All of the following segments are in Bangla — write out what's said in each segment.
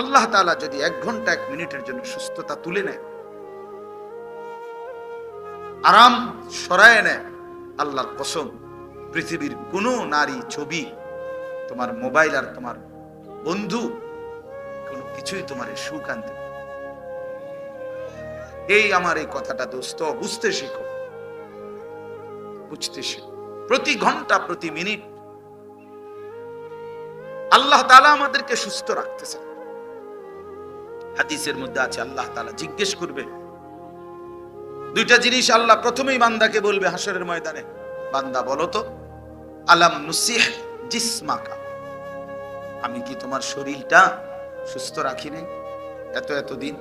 আল্লাহ তাআলা যদি এক ঘণ্টা, এক মিনিটের জন্য সুস্থতা তুলে নেয়, আরাম সরায় নেয়, আল্লাহর কসম, পৃথিবীর কোনো নারী ছবি তোমার মোবাইল আর তোমার বন্ধু কোনো কিছুই তোমার সুখ আনতে এই আমার এই কথাটা দোস্ত, বুঝতে শিখো বুঝতে শিখো। প্রতি ঘণ্টা, প্রতি মিনিট আল্লাহ তালা আমাদেরকে সুস্থ রাখতেছে হাদিসের মধ্যে আছে, আল্লাহ তালা জিজ্ঞেস করবে। দুইটা জিনিস আল্লাহ প্রথমেই বান্দাকে বলবে হাসরের ময়দানে। বান্দা বলো তো, আলাম নুসিহ জিসমাকা। আমি কি তোমার শরীরটা সুস্থ রাখি এত এত দিন।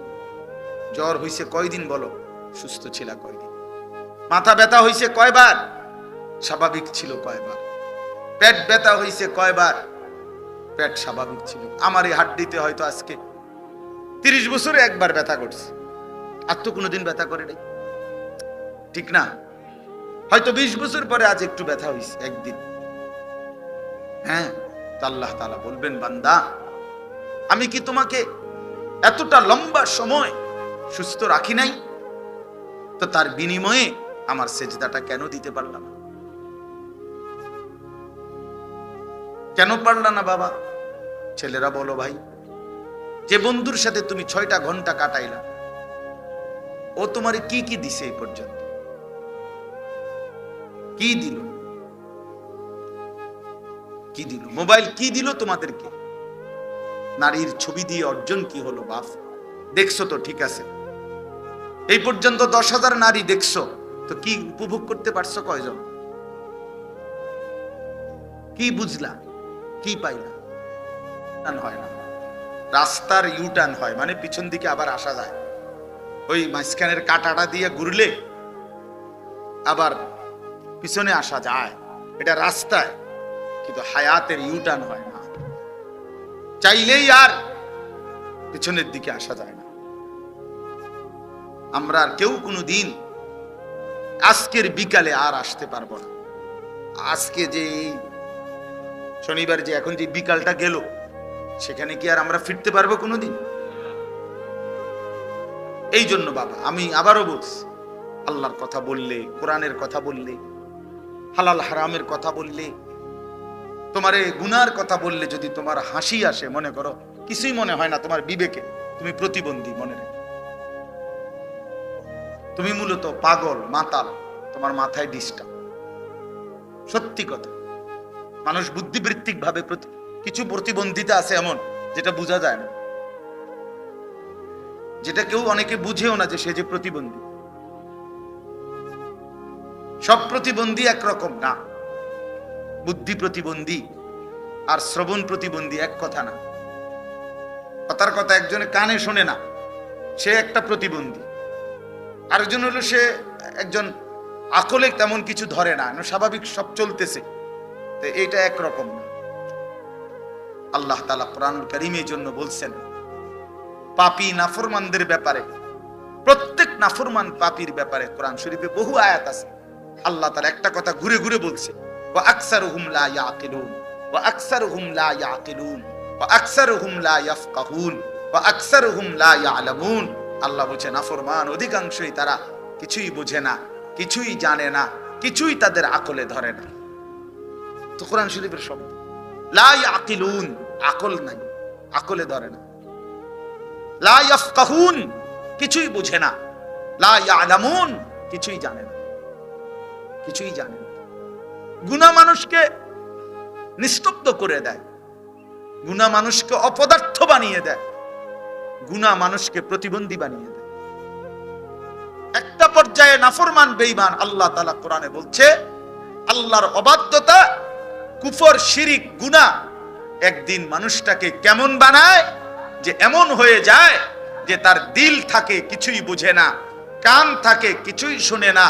জ্বর হইছে কয়দিন বলো? সুস্থ ছিল কয়দিন? মাথা ব্যথা হইছে কয়বার? স্বাভাবিক ছিল কয়বার? পেট ব্যথা হইছে কয়বার? পেট স্বাভাবিক ছিল। আমার এই হাড্ডিতে হয়তো আজকে তিরিশ বছরে একবার ব্যথা করছে। আর তো কোনোদিন ব্যথা করে নাই। ঠিক না? হয়তো বিশ বছর পরে আজ একটু ব্যথা হয়েছে একদিন। হ্যাঁ আল্লাহ তাআলা বলবেন, বান্দা, আমি কি তোমাকে এতটা লম্বা সময় সুস্থ রাখি নাই? তো তার বিনিময়ে আমার সেজদাটা কেন দিতে পারলাম কেন পারলা না বাবা? ছেলেরা বলো ভাই। যে বন্ধুর সাথে তুমি ছয়টা ঘণ্টা কাটাইলা, ও তোমার কি কি দিছে এই পর্যন্ত? কি দিল? কি দিল? মোবাইল কি দিল তোমাদেরকে? নারীর ছবি দিয়ে অর্জন কি হলো বাপ? দেখছ তো, ঠিক আছে? এই পর্যন্ত দশ হাজার নারী দেখছ, তো কি উপভোগ করতে পারছ কয়জন? কি বুঝলা? কি পাইলা? হয় না। রাস্তার ইউটার্ন হয় মানে পিছন দিকে আবার আসা যায়। ওই মাঝখানের কাটাটা দিয়ে ঘুরলে আবার পিছনে আসা যায়। এটা রাস্তায়, কিন্তু হায়াতের ইউটার্ন হয় না। চাইলেই আর পিছনের দিকে আসা যায় না। আমরা আর কেউ কোনো দিন আজকের বিকালে আর আসতে পারব না। আজকে যে শনিবার যে এখন যে বিকালটা গেল সেখানে কি আর আমরা ফিরতে পারব কোনোদিন? এই জন্য বাবা, আমি আবারও বলছি, আল্লাহর কথা বললে, কোরআনের কথা বললে, হালাল হারামের কথা বললে, তোমার এই গুনার কথা বললে যদি তোমার হাসি আসে, মনে করো, কিছুই মনে হয় না তোমার বিবেকে, তুমি প্রতিবন্ধী মনে রেখো। তুমি মূলত পাগল, মাতাল, তোমার মাথায় ডিস্টার্ব সত্যি কথা, মানুষ বুদ্ধিবৃত্তিক ভাবে প্রতি- কিছু প্রতিবন্ধিতা আছে এমন, যেটা বোঝা যায় না। যেটা কেউ অনেকে বুঝেও না যে সে যে প্রতিবন্ধী। সব প্রতিবন্ধী একরকম না। বুদ্ধি প্রতিবন্ধী আর শ্রবণ প্রতিবন্ধী এক কথা না। কথার কথা একজনে কানে শোনে না, সে একটা প্রতিবন্ধী। আরেকজন হলো সে একজন আকলে তেমন কিছু ধরে না, স্বাভাবিক সব চলতেছে। তো এইটা একরকম না। আল্লাহ তালা কোরআনুল করিমের জন্য বলছেন, পাপি নাফরমানদের ব্যাপারে, প্রত্যেক নাফরমান পাপির ব্যাপারে কোরআন শরীফে বহু আয়াত আছে। আল্লাহ তার একটা কথা ঘুরে ঘুরে বলছে, ওয়া আকসারুহুম লা ইয়াকিলুন, ওয়া আকসারুহুম লা ইয়াকিলুন, ওয়া আকসারুহুম লা ইয়াফকাহুন, ওয়া আকসারুহুম লা ইয়ালামুন। আল্লাহ বলছে, নাফরমান অধিকাংশই তারা কিছুই বোঝে না, কিছুই জানে না, কিছুই তাদের আকলে ধরে না। তো কোরআন শরীফের শব্দ, লা ইয়াকিলুন আকল নাই, আকলে ধরে না। লা ইয়াফকাহুন, কিছুই বুঝে না। লা কিছুই জানে না। কিছুই জানে না। গুণা মানুষকে নিস্তব্ধ করে দেয়। গুণা মানুষকে অপদার্থ বানিয়ে দেয়। গুণা মানুষকে প্রতিবন্ধী বানিয়ে দেয়। একটা পর্যায়ে নাফরমান বেইমান আল্লাহ তালা কোরআনে বলছে, আল্লাহর অবাধ্যতা, কুফর, শিরিক, গুনাহ একদিন মানুষটাকে কেমন বানায় যে এমন হয়ে যায় যে তার দিল থাকে কিছুই বুঝে না, কান থাকে কিছুই শুনে না,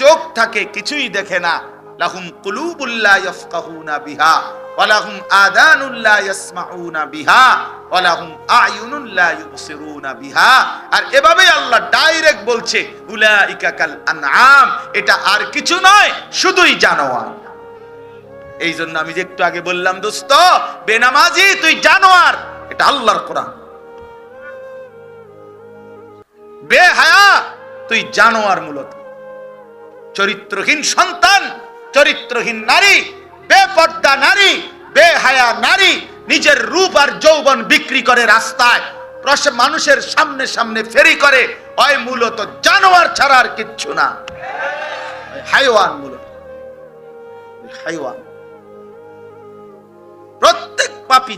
চোখ থাকে কিছুই দেখে না। লাহুম কুলুবুল্লা ইয়াফকাহুনা বিহা ওয়ালাহুম আদানুল্লা ইয়াসমাউনা বিহা ওয়ালাহুম আয়ুনুল্লা ইউবসিরুনা বিহা। আর এভাবে আল্লাহ ডাইরেক্ট বলছে, উলাইকা কাল আনআম, এটা আর কিছু নয়, শুধুই জানোয়ার। এই জন্য আমি যে একটু আগে বললাম, দোস্ত, বেনামাজি, তুই জানোয়ার। এটা আল্লাহর কোরআন। বে হায়া তুই জানোয়ার মূলত। চরিত্রহীন সন্তান, চরিত্রহীন নারী, বেপর্দা নারী, বেহায়া নারী, নিজের রূপ আর যৌবন বিক্রি করে রাস্তায় মানুষের সামনে সামনে ফেরি করে, ওই মূলত জানোয়ার ছাড়া আর কিচ্ছু না। হাইওয়ান মূলত। হাইওয়ান। প্রত্যেক পাপি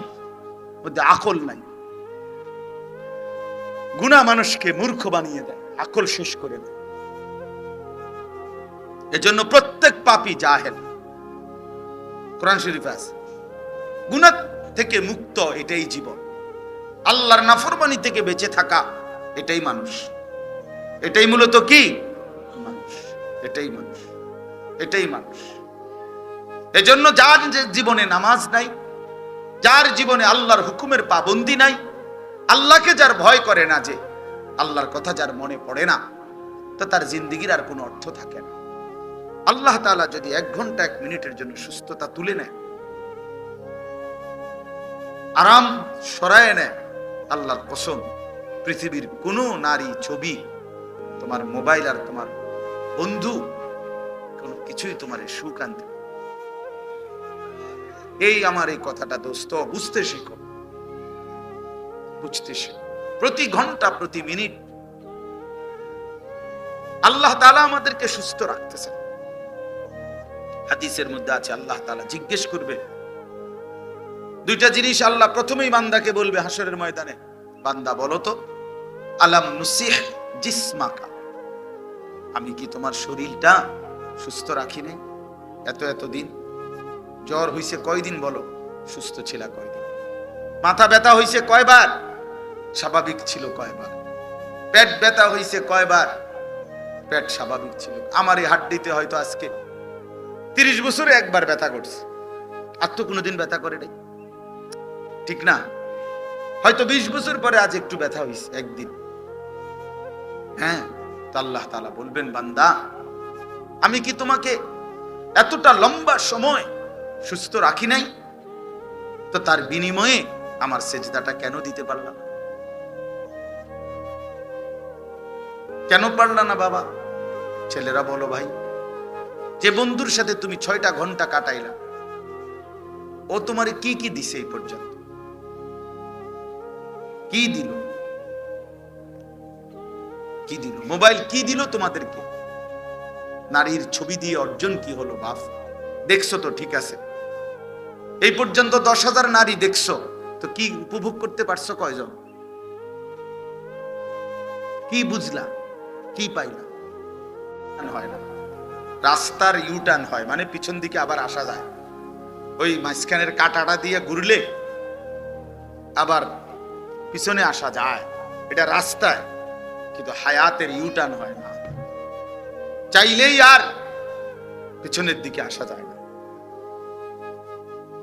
মধ্যে আকল নাই। গুণা মানুষকে মূর্খ বানিয়ে দেয়, আকল শেষ করে দেয়। এজন্য প্রত্যেক পাপি জাহেল। কোরআন শরীফ আছে গুণা থেকে মুক্ত এটাই জীবন। আল্লাহর নাফরমানি থেকে বেঁচে থাকা এটাই মানুষ। এটাই মূলত কি? মানুষ, এটাই মানুষ এটাই মানুষ। এজন্য যার জীবনে নামাজ নাই যার জীবনে আল্লাহর হুকুমের পাবন্দি নাই, আল্লাহকে যার ভয় করে না যে, আল্লাহর কথা যার মনে পড়ে না, তো তার জিন্দিগির আর কোনো অর্থ থাকে না আল্লাহ তাআলা যদি এক ঘণ্টা, এক মিনিটের জন্য সুস্থতা তুলে নেয়, আরাম সরায় নেয়, আল্লাহর কসম, পৃথিবীর কোনো নারী ছবি, তোমার মোবাইল আর তোমার বন্ধু কোনো কিছুই তোমার সুখ আনতে। এই আমার এই কথাটা দোস্ত, বুঝতে শিখো। বুঝতে শিখো। প্রতি ঘণ্টা, প্রতি মিনিট আল্লাহ তাআলা আমাদেরকে সুস্থ রাখতেছে হাদিসের মধ্যে আছে, আল্লাহ তাআলা জিজ্ঞেস করবে, দুইটা জিনিস আল্লাহ প্রথমেই বান্দাকে বলবে হাসরের ময়দানে। বান্দা বলো তো, আলাম নুসিহ জিসমাকা, আমি কি তোমার শরীরটা সুস্থ রাখিনি এত এত দিন জ্বর হইছে কয়দিন বলো? সুস্থ ছিল কয়দিন? মাথা ব্যথা হইছে কয়বার? স্বাভাবিক ছিল কয়বার? পেট ব্যথা হইছে কয়বার? পেট স্বাভাবিক ছিল। আমার এই হাড্ডিতে হয়তো আজকে তিরিশ বছরে একবার ব্যথা করছে। আর তো কোনোদিন ব্যথা করে নাই। ঠিক না? হয়তো বিশ বছর পরে আজ একটু ব্যথা হইছে একদিন। হ্যাঁ তা আল্লাহ তালা বলবেন বান্দা আমি কি তোমাকে এতটা লম্বা সময় সুস্থ রাখি নাই, তো তার বিনিময়ে আমার সেজদাটা কেন দিতে পারলাম কেন পারলা না বাবা? ছেলেরা বলো ভাই, যে বন্ধুর সাথে তুমি ছয়টা ঘণ্টা কাটাইলা, ও তোমারে কি কি দিছে এই পর্যন্ত? কি দিল? কি দিল? মোবাইল কি দিল তোমাদেরকে? নারীর ছবি দিয়ে অর্জন কি হলো বাপ? দেখছ তো, ঠিক আছে। এই পর্যন্ত দশ হাজার নারী দেখছ তো কি উপভোগ করতে পারছ কয়জন? কি বুঝলা? কি পাইলা? হয় না। রাস্তার ইউটার্ন হয় মানে পিছন দিকে আবার আসা যায়। ওই মাঝখানের কাটাটা দিয়ে ঘুরলে আবার পিছনে আসা যায়। এটা রাস্তায় কিন্তু হায়াতের ইউটার্ন হয় না। চাইলেই আর পিছনের দিকে আসা যায় না।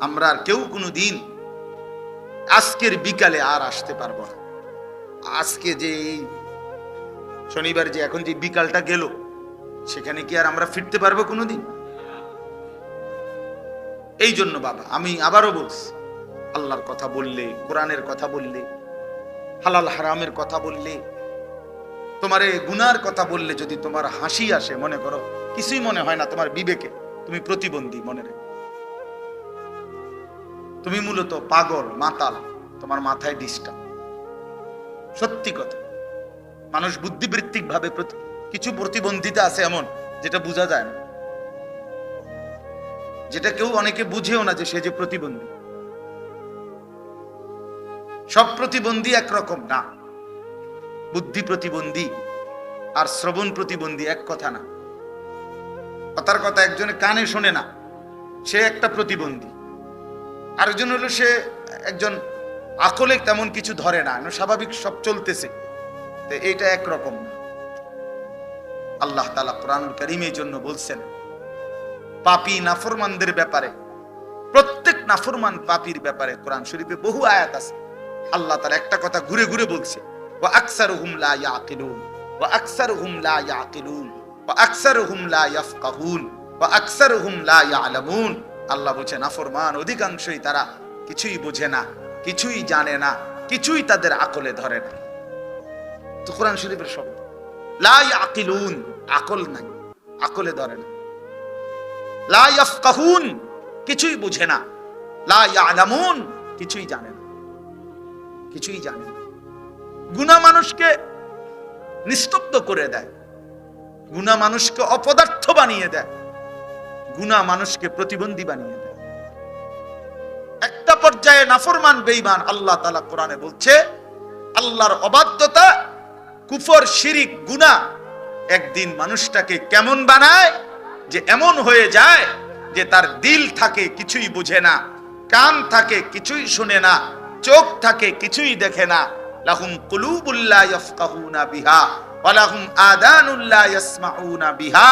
আমরা আর কেউ কোনো দিন আজকের বিকালে আর আসতে পারব না। আজকে যে এই শনিবার যে এখন যে বিকালটা গেল, সেখানে কি আর আমরা ফিরতে পারব কোনোদিন? এই জন্য বাবা, আমি আবারও বলছি, আল্লাহর কথা বললে, কোরআনের কথা বললে, হালাল হারামের কথা বললে, তোমার এই গুনার কথা বললে যদি তোমার হাসি আসে, মনে করো, কিছুই মনে হয় না তোমার বিবেকে, তুমি প্রতিবন্ধী মনে রেখো। তুমি মূলত পাগল, মাতাল, তোমার মাথায় ডিস্টার্ব সত্যি কথা। মানুষ বুদ্ধিবৃত্তিক ভাবে কিছু প্রতিবন্ধিতা আছে এমন, যেটা বোঝা যায় না। যেটা কেউ অনেকে বুঝেও না যে সে যে প্রতিবন্ধী। সব প্রতিবন্ধী একরকম না। বুদ্ধি প্রতিবন্ধী আর শ্রবণ প্রতিবন্ধী এক কথা না। কথার কথা একজনে কানে শোনে না। সে একটা প্রতিবন্ধী। আরেকজন হলো সে একজন আকলে তেমন কিছু ধরে না স্বাভাবিক সব চলতেছে। তো এইটা একরকম না আল্লাহ তালা কোরআন করিমের জন্য বলছেন, পাপি নাফরমানদের ব্যাপারে, প্রত্যেক নাফরমান পাপির ব্যাপারে কোরআন শরীফে বহু আয়াত আছে। আল্লাহ তার একটা কথা ঘুরে ঘুরে বলছে, ওয়া আকসারুহুম লা ইয়াকিলুন, ওয়া আকসারুহুম লা ইয়াকিলুন, ওয়া আকসারুহুম লা ইয়াফকাহুন, ওয়া আকসারুহুম লা ইয়ালামুন। আল্লাহ বলছে, নাফরমান, অধিকাংশই তারা কিছুই বোঝে না, কিছুই জানে না, কিছুই তাদের আকলে ধরে না। তো কোরআন শরীফের শব্দ লাই আকিলুন আকল নাই, আকলে ধরে না। লা ইয়াফকাহুন, কিছুই বুঝে না। লা ইয়ালামুন, কিছুই জানে না। কিছুই জানে না। গুণা মানুষকে নিস্তব্ধ করে দেয়। গুণা মানুষকে অপদার্থ বানিয়ে দেয়। গুণা মানুষকে প্রতিবন্ধী বানিয়ে দেয়। একটা পর্যায়ে নাফরমান বেইমান আল্লাহ তালা কোরআনে বলছে, আল্লাহর অবাধ্যতা, কুফর, শিরিক, গুনাহ একদিন মানুষটাকে কেমন বানায় যে এমন হয়ে যায় যে তার দিল থাকে কিছুই বুঝে না, কান থাকে কিছুই শুনে না, চোখ থাকে কিছুই দেখে না। লাহুম কুলুবুল্লাহ ইয়াফকাহুনা বিহা ওয়ালাহুম আদানুল্লাহ ইয়াসমাউনা বিহা।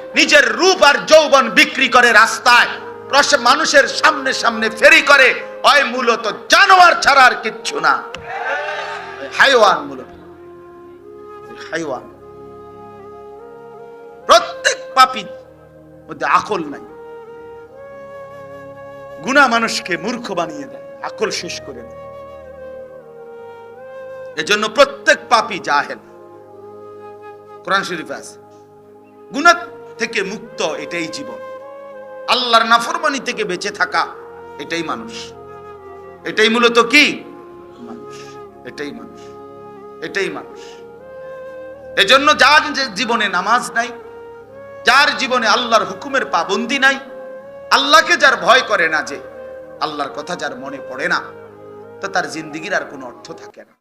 নিজের রূপ আর যৌবন বিক্রি করে রাস্তায়। মানুষের সামনে সামনে ফেরি করে। হয় মূলত জানোয়ার ছাড়া আর কিচ্ছু না। প্রত্যেক পাপী মধ্যে আকল নাই। গুণা মানুষকে মূর্খ বানিয়ে দেয়, আকল শেষ করে দেয়। এজন্য প্রত্যেক পাপী জাহেল। কোরআন শরীফে আছে। গুণা থেকে মুক্ত, এটাই জীবন। আল্লাহর নাফরমানি থেকে বেঁচে থাকা, এটাই মানুষ। এটাই মূলত কি? মানুষ। এটাই মানুষ। এটাই মানুষ। এজন্য যার জীবনে নামাজ নাই, যার জীবনে আল্লাহর হুকুমের পাবন্দি নাই, আল্লাহকে যার ভয় করে না যে, আল্লাহর কথা যার মনে পড়ে না, তো তার জিন্দিগির আর কোনো অর্থ থাকে না।